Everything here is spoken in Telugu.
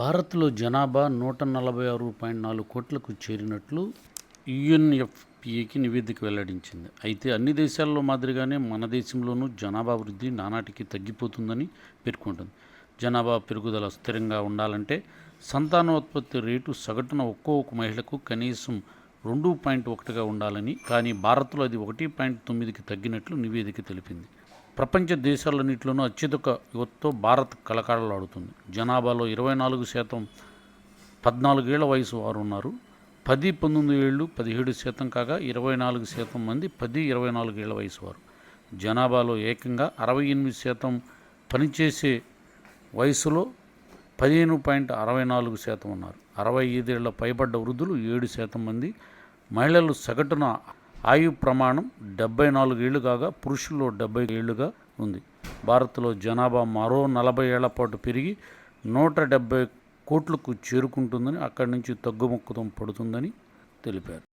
భారత్లో జనాభా నూట నలభై ఆరు పాయింట్ నాలుగు కోట్లకు చేరినట్లు యుఎన్ఎఫ్పిఏకి నివేదిక వెల్లడించింది. అయితే అన్ని దేశాల్లో మాదిరిగానే మన దేశంలోనూ జనాభా వృద్ధి నానాటికి తగ్గిపోతుందని పేర్కొంటుంది. జనాభా పెరుగుదల స్థిరంగా ఉండాలంటే సంతానోత్పత్తి రేటు సగటున ఒక్కొక్క మహిళకు కనీసం రెండు పాయింట్ ఒకటిగా ఉండాలని కానీ భారత్లో అది ఒకటి పాయింట్ తొమ్మిదికి తగ్గినట్లు నివేదిక తెలిపింది. ప్రపంచ దేశాలన్నింటిలోనూ అత్యధిక యువతతో భారత్ కలకాడలాడుతుంది జనాభాలో ఇరవై నాలుగు శాతం పద్నాలుగేళ్ళ వయసు వారు ఉన్నారు. పది పంతొమ్మిది ఏళ్ళు పదిహేడు శాతం కాగా ఇరవై నాలుగు శాతం మంది పది ఇరవై నాలుగు ఏళ్ళ వయసు వారు. జనాభాలో ఏకంగా అరవై ఎనిమిది శాతం పనిచేసే వయసులో పదిహేను పాయింట్ అరవై నాలుగు శాతం ఉన్నారు. అరవై ఐదేళ్ళ పైబడ్డ వృద్ధులు ఏడు శాతం మంది మహిళలు సగటున ఆయు ప్రమాణం డెబ్బై నాలుగు ఏళ్ళు కాగా పురుషుల్లో డెబ్బై ఏళ్ళుగా ఉంది. భారత్లో జనాభా మరో నలభై ఏళ్ళ పాటు పెరిగి నూట డెబ్బై కోట్లకు చేరుకుంటుందని అక్కడి నుంచి తగ్గుముక్కుతం పడుతుందని తెలిపారు.